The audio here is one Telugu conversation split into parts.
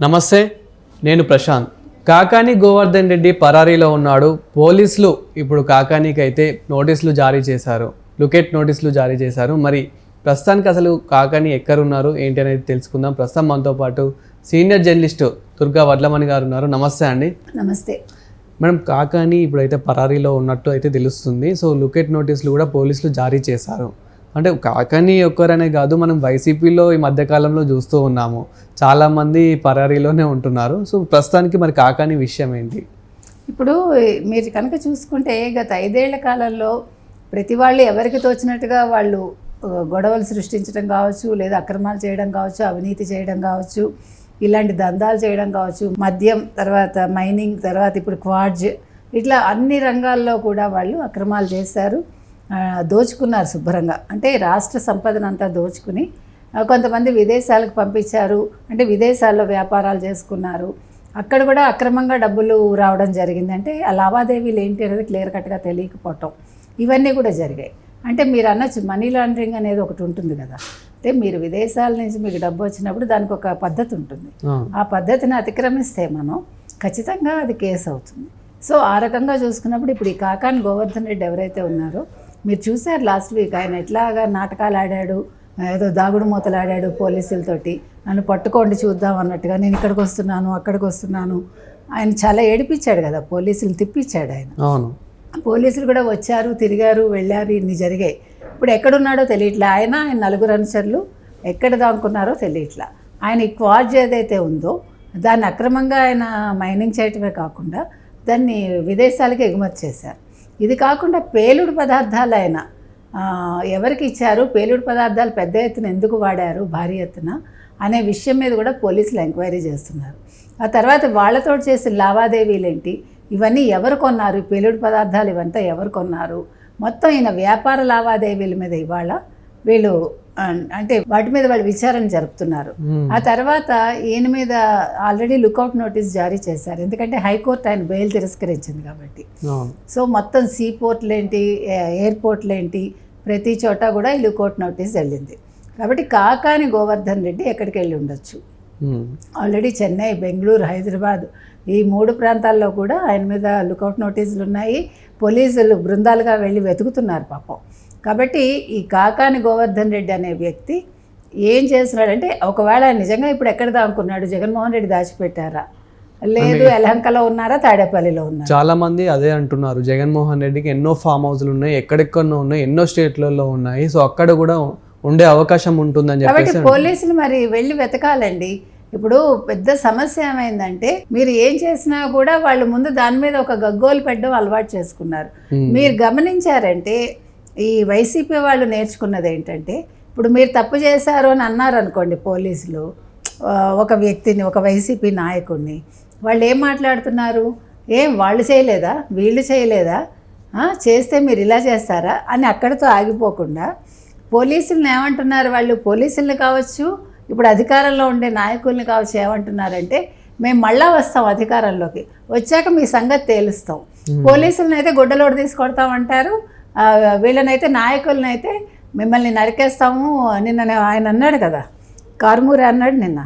నమస్తే నేను ప్రశాంత్. కాకాని గోవర్ధన్ రెడ్డి పరారీలో ఉన్నాడు. పోలీసులు ఇప్పుడు కాకానీకి అయితే నోటీసులు జారీ చేశారు. లుకెట్ నోటీసులు జారీ చేశారు. మరి ప్రస్తుతానికి అసలు కాకాని ఎక్కడున్నారు? ఏంటి అనేది తెలుసుకుందాం. ప్రస్తుతం మనతో పాటు సీనియర్ జర్నలిస్టు దుర్గా వడ్లమణి గారు ఉన్నారు. నమస్తే అండి. నమస్తే. మేడం కాకాని ఇప్పుడైతే పరారీలో ఉన్నట్టు అయితే తెలుస్తుంది. సో లుకెట్ నోటీసులు కూడా పోలీసులు జారీ చేశారు. అంటే కాకాని ఒక్కరనే కాదు మనం వైసీపీలో ఈ మధ్యకాలంలో చూస్తూ ఉన్నాము. చాలామంది పరారీలోనే ఉంటున్నారు. సో ప్రస్తుతానికి మరి కాకాని విషయం ఏంటి? ఇప్పుడు మీరు కనుక చూసుకుంటే గత ఐదేళ్ళ కాలంలో ప్రతి వాళ్ళు ఎవరికి తోచినట్టుగా వాళ్ళు గొడవలు సృష్టించడం కావచ్చు లేదా అక్రమాలు చేయడం కావచ్చు అవినీతి చేయడం కావచ్చు ఇలాంటి దందాలు చేయడం కావచ్చు మద్యం తర్వాత మైనింగ్ తర్వాత ఇప్పుడు క్వాడ్జ్ ఇట్లా అన్ని రంగాల్లో కూడా వాళ్ళు అక్రమాలు చేశారు. దోచుకున్నారు శుభ్రంగా. అంటే రాష్ట్ర సంపదను అంతా దోచుకుని కొంతమంది విదేశాలకు పంపించారు. అంటే విదేశాల్లో వ్యాపారాలు చేసుకున్నారు. అక్కడ కూడా అక్రమంగా డబ్బులు రావడం జరిగింది. అంటే ఆ లావాదేవీలు ఏంటి అనేది క్లియర్ కట్గా తెలియకపోవటం. ఇవన్నీ కూడా జరిగాయి. అంటే మీరు అనొచ్చు మనీ లాండరింగ్ అనేది ఒకటి ఉంటుంది కదా. అంటే మీరు విదేశాల నుంచి మీకు డబ్బు వచ్చినప్పుడు దానికి ఒక పద్ధతి ఉంటుంది. ఆ పద్ధతిని అతిక్రమిస్తే మనం ఖచ్చితంగా అది కేసు అవుతుంది. సో ఆ రకంగా చూసుకున్నప్పుడు ఇప్పుడు ఈ కాకాని గోవర్ధన్ రెడ్డి ఎవరైతే ఉన్నారో మీరు చూశారు లాస్ట్ వీక్ ఆయన ఎట్లాగా నాటకాలు ఆడాడు ఏదో దాగుడు మూతలు ఆడాడు పోలీసులతోటి. నన్ను పట్టుకోండి చూద్దాం అన్నట్టుగా నేను ఇక్కడికి వస్తున్నాను అక్కడికి వస్తున్నాను. ఆయన చాలా ఏడిపించాడు కదా పోలీసులు తిప్పించాడు ఆయన. అవును. పోలీసులు కూడా వచ్చారు తిరిగారు వెళ్ళారు ఇన్ని జరిగాయి. ఇప్పుడు ఎక్కడున్నాడో తెలియట్లే. ఆయన ఆయన నలుగురు అనుచరులు ఎక్కడ దాక్కున్నారో తెలియట్లా. ఆయన ఈ క్వాజ్ ఏదైతే ఉందో దాన్ని అక్రమంగా ఆయన మైనింగ్ చేయటమే కాకుండా దాన్ని విదేశాలకు ఎగుమతి చేశారు. ఇది కాకుండా పేలుడు పదార్థాలు ఆయన ఎవరికి ఇచ్చారు? పేలుడు పదార్థాలు పెద్ద ఎత్తున ఎందుకు వాడారు భారీ ఎత్తున అనే విషయం మీద కూడా పోలీసులు ఎంక్వైరీ చేస్తున్నారు. ఆ తర్వాత వాళ్ళతో చేసిన లావాదేవీలు ఏంటి ఇవన్నీ ఎవరు కొన్నారు? పేలుడు పదార్థాలు ఇవంతా ఎవరు కొన్నారు? మొత్తం ఈయన వ్యాపార లావాదేవీల మీద ఇవాళ వీళ్ళు అంటే వాటి మీద వాళ్ళు విచారణ జరుపుతున్నారు. ఆ తర్వాత ఈయన మీద ఆల్రెడీ లుకౌట్ నోటీస్ జారీ చేశారు. ఎందుకంటే హైకోర్టు ఆయన బెయిల్ తిరస్కరించింది కాబట్టి. సో మొత్తం సీ పోర్ట్లు ఏంటి ఏ- ఎయిర్పోర్ట్లు ఏంటి ప్రతి చోట కూడా ఈ లుకౌట్ నోటీస్ వెళ్ళింది. కాబట్టి కాకాని గోవర్ధన్ రెడ్డి ఎక్కడికి వెళ్ళి ఉండొచ్చు. ఆల్రెడీ చెన్నై బెంగళూరు హైదరాబాద్ ఈ మూడు ప్రాంతాల్లో కూడా ఆయన మీద లుకౌట్ నోటీసులు ఉన్నాయి పోలీసులు బృందాలుగా వెళ్ళి వెతుకుతున్నారు పాపం. కాబట్టి ఈ కాకాని గోవర్ధన్ రెడ్డి అనే వ్యక్తి ఏం చేస్తున్నాడంటే ఒకవేళ నిజంగా ఇప్పుడు ఎక్కడ దాక్కున్నాడు జగన్మోహన్ రెడ్డి దాచిపెట్టారా? లేదు ఎలహంకలో ఉన్నారా తాడేపల్లిలో ఉన్నారా? చాలా మంది అదే అంటున్నారు జగన్మోహన్ రెడ్డికి ఎన్నో ఫామ్ హౌస్లు ఉన్నాయి ఎక్కడెక్కడో ఉన్నాయి ఎన్నో స్టేట్లలో ఉన్నాయి సో అక్కడ కూడా ఉండే అవకాశం ఉంటుందని కాబట్టి చెప్పేసి పోలీసులు మరి వెళ్ళి వెతకాలండి. ఇప్పుడు పెద్ద సమస్య ఏమైందంటే మీరు ఏం చేసినా కూడా వాళ్ళు ముందు దాని మీద ఒక గగ్గోలు పెట్టడం అలవాటు చేసుకున్నారు. మీరు గమనించారంటే ఈ వైసీపీ వాళ్ళు నేర్చుకున్నది ఏంటంటే ఇప్పుడు మీరు తప్పు చేశారు అని అన్నారు అనుకోండి పోలీసులు ఒక వ్యక్తిని ఒక వైసీపీ నాయకుడిని వాళ్ళు ఏం మాట్లాడుతున్నారు? ఏం వాళ్ళు చేయలేదా? వీళ్ళు చేయలేదా? చేస్తే మీరు ఇలా చేస్తారా? అని అక్కడితో ఆగిపోకుండా పోలీసులను ఏమంటున్నారు వాళ్ళు? పోలీసుల్ని కావచ్చు ఇప్పుడు అధికారంలో ఉండే నాయకుల్ని కావచ్చు ఏమంటున్నారంటే మేము మళ్ళా వస్తాం అధికారంలోకి వచ్చాక మీ సంగతి తేలుస్తాం. పోలీసులను అయితే గుడ్డలోడు తీసుకొడతామంటారు వీళ్ళనైతే నాయకులనైతే మిమ్మల్ని నరికేస్తాము. నిన్న ఆయన అన్నాడు కదా. కారుమూరి అన్నాడు నిన్న.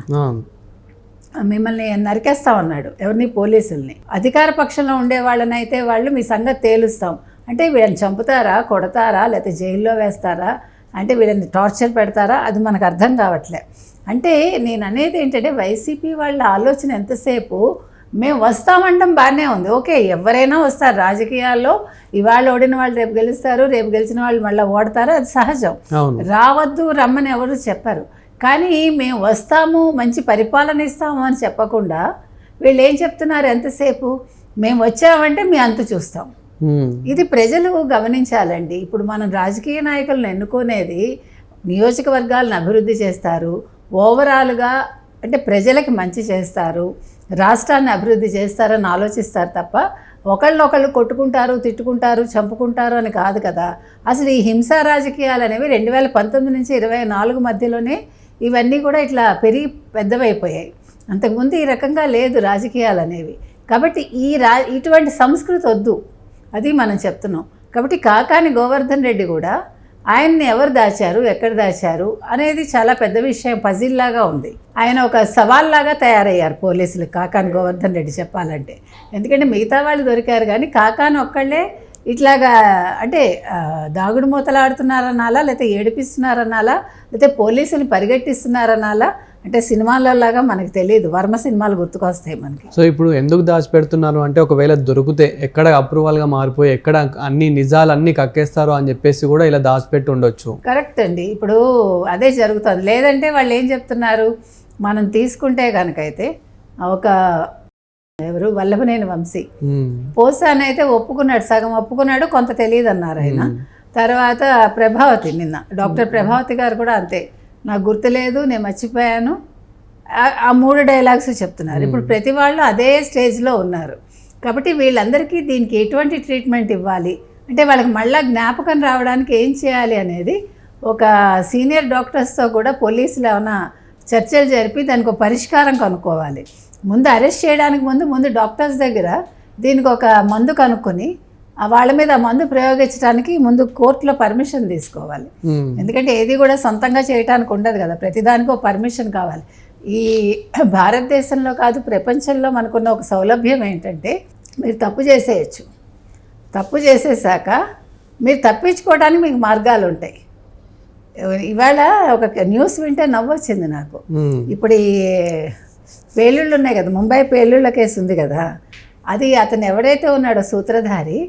మిమ్మల్ని నరికేస్తామన్నాడు ఎవరిని? పోలీసుల్ని. అధికార పక్షంలో ఉండే వాళ్ళనైతే వాళ్ళు మీ సంగతి తేలుస్తాం. అంటే వీళ్ళని చంపుతారా కొడతారా లేకపోతే జైల్లో వేస్తారా? అంటే వీళ్ళని టార్చర్ పెడతారా? అది మనకు అర్థం కావట్లే. అంటే నేను అనేది ఏంటంటే వైసీపీ వాళ్ళ ఆలోచన ఎంతసేపు మేము వస్తామంటాం బాగానే ఉంది. ఓకే ఎవరైనా వస్తారు. రాజకీయాల్లో ఇవాళ ఓడిన వాళ్ళు రేపు గెలుస్తారు రేపు గెలిచిన వాళ్ళు మళ్ళీ ఓడతారు. అది సహజం. రావద్దు రమ్మని ఎవరు చెప్పరు. కానీ మేము వస్తాము మంచి పరిపాలన ఇస్తాము అని చెప్పకుండా వీళ్ళు ఏం చెప్తున్నారు ఎంతసేపు? మేము వచ్చామంటే మీ అంతు చూస్తాం. ఇది ప్రజలు గమనించాలండి. ఇప్పుడు మనం రాజకీయ నాయకులను ఎన్నుకునేది నియోజకవర్గాలను అభివృద్ధి చేస్తారు. ఓవరాల్గా అంటే ప్రజలకి మంచి చేస్తారు. రాష్ట్రాన్ని అభివృద్ధి చేస్తారని ఆలోచిస్తారు తప్ప ఒకళ్ళనొకళ్ళు కొట్టుకుంటారు తిట్టుకుంటారు చంపుకుంటారు అని కాదు కదా. అసలు ఈ హింసా రాజకీయాలు అనేవి రెండు వేల పంతొమ్మిది నుంచి ఇరవై నాలుగు మధ్యలోనే ఇవన్నీ కూడా ఇట్లా పెరిగి పెద్దవైపోయాయి. అంతకుముందు ఈ రకంగా లేదు రాజకీయాలు అనేవి. కాబట్టి ఈ రా ఇటువంటి సంస్కృతి వద్దు. అది మనం చెప్తున్నాం. కాబట్టి కాకాని గోవర్ధన్ రెడ్డి కూడా ఆయన్ని ఎవరు దాచారు? ఎక్కడ దాచారు? అనేది చాలా పెద్ద విషయం పజిల్ లాగా ఉంది. ఆయన ఒక సవాల్ లాగా తయారయ్యారు పోలీసులు. కాకాన్ గోవర్ధన్ రెడ్డి చెప్పాలంటే. ఎందుకంటే మిగతా వాళ్ళు దొరికారు కానీ కాకాన్ ఒక్కళ్ళే ఇట్లాగా అంటే దాగుడు మూతలాడుతున్నారనాలా లేకపోతే ఏడిపిస్తున్నారనాలా లేకపోతే పోలీసులు పరిగెట్టిస్తున్నారనాలా అంటే సినిమాలలాగా మనకు తెలియదు. వర్మ సినిమాలు గుర్తుకొస్తాయి మనకి. సో ఇప్పుడు ఎందుకు దాచిపెడుతున్నారు? అంటే ఒకవేళ దొరికితే ఎక్కడ అప్రూవల్గా మారిపోయి ఎక్కడ అన్ని నిజాలు అన్ని కక్కేస్తారో అని చెప్పేసి కూడా ఇలా దాచిపెట్టి ఉండొచ్చు. కరెక్ట్ అండి. ఇప్పుడు అదే జరుగుతుంది. లేదంటే వాళ్ళు ఏం చెప్తున్నారు? మనం తీసుకుంటే కనుకైతే ఒక ఎవరు? వల్లభనేని వంశీ. పోసాన్ అయితే ఒప్పుకున్నాడు సగం ఒప్పుకున్నాడు కొంత తెలియదు అన్నారు ఆయన తర్వాత ప్రభావతి నిన్న డాక్టర్ ప్రభావతి గారు కూడా అంతే. నాకు గుర్తులేదు నేను మర్చిపోయాను. ఆ- ఆ మూడు డైలాగ్స్ చెప్తున్నారు. ఇప్పుడు ప్రతి వాళ్ళు అదే స్టేజ్లో ఉన్నారు. కాబట్టి వీళ్ళందరికీ దీనికి ఎటువంటి ట్రీట్మెంట్ ఇవ్వాలి? అంటే వాళ్ళకి మళ్ళా జ్ఞాపకం రావడానికి ఏం చేయాలి అనేది ఒక సీనియర్ డాక్టర్స్తో కూడా పోలీసులు ఏమైనా చర్చలు జరిపి దానికి ఒక పరిష్కారం కనుక్కోవాలి. ముందు అరెస్ట్ చేయడానికి ముందు ముందు డాక్టర్స్ దగ్గర దీనికి ఒక మందు కనుక్కొని ఆ వాళ్ళ మీద ఆ మందు ప్రయోగించడానికి ముందు కోర్టులో పర్మిషన్ తీసుకోవాలి. ఎందుకంటే ఏది కూడా సొంతంగా చేయడానికి ఉండదు కదా. ప్రతిదానికి ఒక పర్మిషన్ కావాలి. ఈ భారతదేశంలో కాదు ప్రపంచంలో మనకున్న ఒక సౌలభ్యం ఏంటంటే మీరు తప్పు చేసేయచ్చు. తప్పు చేసేసాక మీరు తప్పించుకోవడానికి మీకు మార్గాలు ఉంటాయి. ఇవాళ ఒక న్యూస్ వింటే నవ్వొచ్చింది నాకు. ఇప్పుడు ఈ పేలుళ్ళు ఉన్నాయి కదా ముంబై పేలుళ్ళ కేసు ఉంది కదా అది అతను ఎవడైతే ఉన్నాడో సూత్రధారి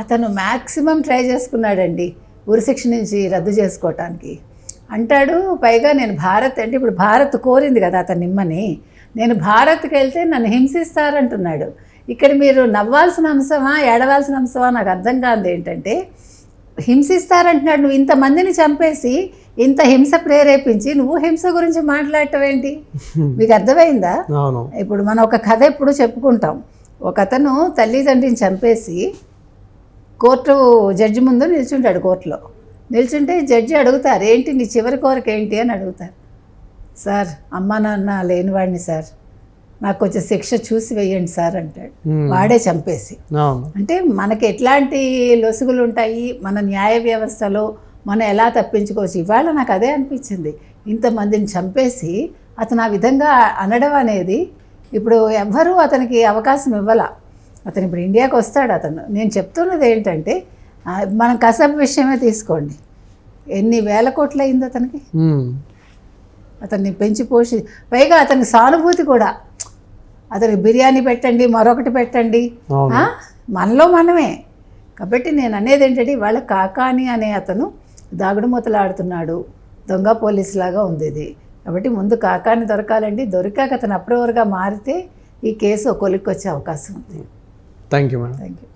అతను మ్యాక్సిమం ట్రై చేసుకున్నాడండి ఉరిశిక్ష నుంచి రద్దు చేసుకోవటానికి అంటాడు పైగా నేను భారత్ అంటే ఇప్పుడు భారత్ కోరింది కదా అతను నిమ్మని నేను భారత్కి వెళ్తే నన్ను హింసిస్తారంటున్నాడు. ఇక్కడ మీరు నవ్వాల్సిన అంశమా ఏడవాల్సిన అంశమా నాకు అర్థం కాదు ఏంటంటే హింసిస్తారంటున్నాడు. నువ్వు ఇంతమందిని చంపేసి ఇంత హింస ప్రేరేపించి నువ్వు హింస గురించి మాట్లాడటం ఏంటి మీకు అర్థమైందా? ఇప్పుడు మనం ఒక కథ ఎప్పుడు చెప్పుకుంటాం. ఒక అతను తల్లిదండ్రిని చంపేసి కోర్టు జడ్జి ముందు నిల్చుంటాడు కోర్టులో. నిల్చుంటే జడ్జి అడుగుతారు ఏంటి నీ చివరి కోరిక ఏంటి? అని అడుగుతారు. సార్ అమ్మ నాన్న లేనివాడిని సార్. నాకు కొంచెం శిక్ష చూసి వేయండి సార్ అంటాడు. వాడే చంపేసి. అంటే మనకి ఎట్లాంటి లొసుగులు ఉంటాయి మన న్యాయ వ్యవస్థలో మనం ఎలా తప్పించుకోవచ్చు? ఇవాళ నాకు అదే అనిపించింది. ఇంతమందిని చంపేసి అతను ఆ విధంగా అనడం అనేది ఇప్పుడు ఎవ్వరూ అతనికి అవకాశం ఇవ్వాల. అతను ఇప్పుడు ఇండియాకి వస్తాడు అతను. నేను చెప్తున్నది ఏంటంటే మనం కసబ్ విషయమే తీసుకోండి. ఎన్ని వేల కోట్లు అయింది అతనికి. అతన్ని పెంచి పోషి పైగా అతనికి సానుభూతి కూడా. అతనికి బిర్యానీ పెట్టండి మరొకటి పెట్టండి? మనలో మనమే. కాబట్టి నేను అనేది ఏంటంటే ఇవాళ కాకాని అనే అతను దాగుడు మూతలాడుతున్నాడు దొంగ పోలీస్ లాగా ఉంది ఇది. కాబట్టి ముందు కాకాని దొరకాలండి. దొరికాక అతను అప్రూవర్గా మారితే ఈ కేసు కొలిక్కి వచ్చే అవకాశం ఉంది. Thank you madam thank you